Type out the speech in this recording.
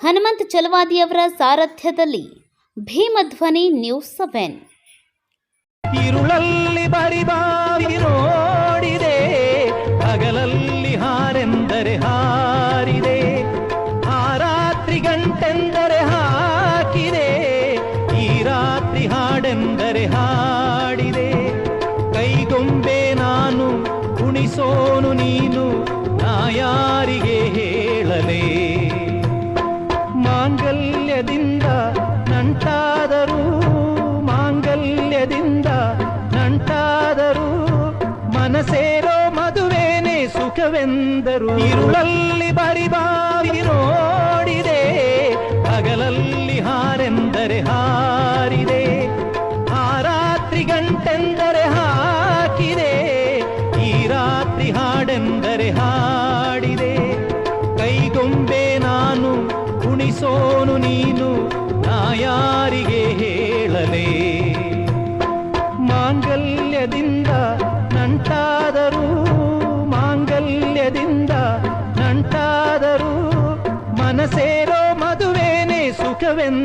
ಹನುಮಂತ್ ಚಲವಾದಿಯವರ ಸಾರಥ್ಯದಲ್ಲಿ ಭೀಮಧ್ವನಿ news seven. ಇರುಳಲ್ಲಿ ಬರಿಬಾವಿ ನೋಡಿದೆ, ಹಗಲಲ್ಲಿ ಹಾರೆಂದರೆ ಹಾರಿದೆ, ಆ ರಾತ್ರಿ ಗಂಟೆಂದರೆ ಹಾಕಿದೆ, ಈ ರಾತ್ರಿ ಹಾಡೆಂದರೆ ಹಾಡಿದೆ. ಕೈಗೊಂಬೆ ನಾನು ಕುಣಿಸೋನು ನೀನು ನಂಟಾದರೂ ಮನಸೇರೋ ಮದುವೇನೆ ಸುಖವೆಂದರು. ಬರಿ ಬರಿಬಾವಿ ನೋಡಿದೆ, ಹಗಲಲ್ಲಿ ಹಾರೆಂದರೆ ಹಾರಿದೆ, ಆ ರಾತ್ರಿ ಗಂಟೆಂದರೆ ಹಾಕಿದೆ, ಈ ರಾತ್ರಿ ಹಾಡೆಂದರೆ ಹಾಡಿದೆ. ಕೈಗೊಂಬೆ ನಾನು ಕುಣಿಸೋನು ನೀನು, ನಾ ಯಾರಿಗೆ ಹೇಳಲೇ? ಮಾಂಗಲ್ಯದಿಂದ ನಂಟಾದರೂ ಮಾಂಗಲ್ಯದಿಂದ ನಂಟಾದರೂ ಮನಸೇರೋ ಮದುವೇನೆ ಸುಖವೆಂದ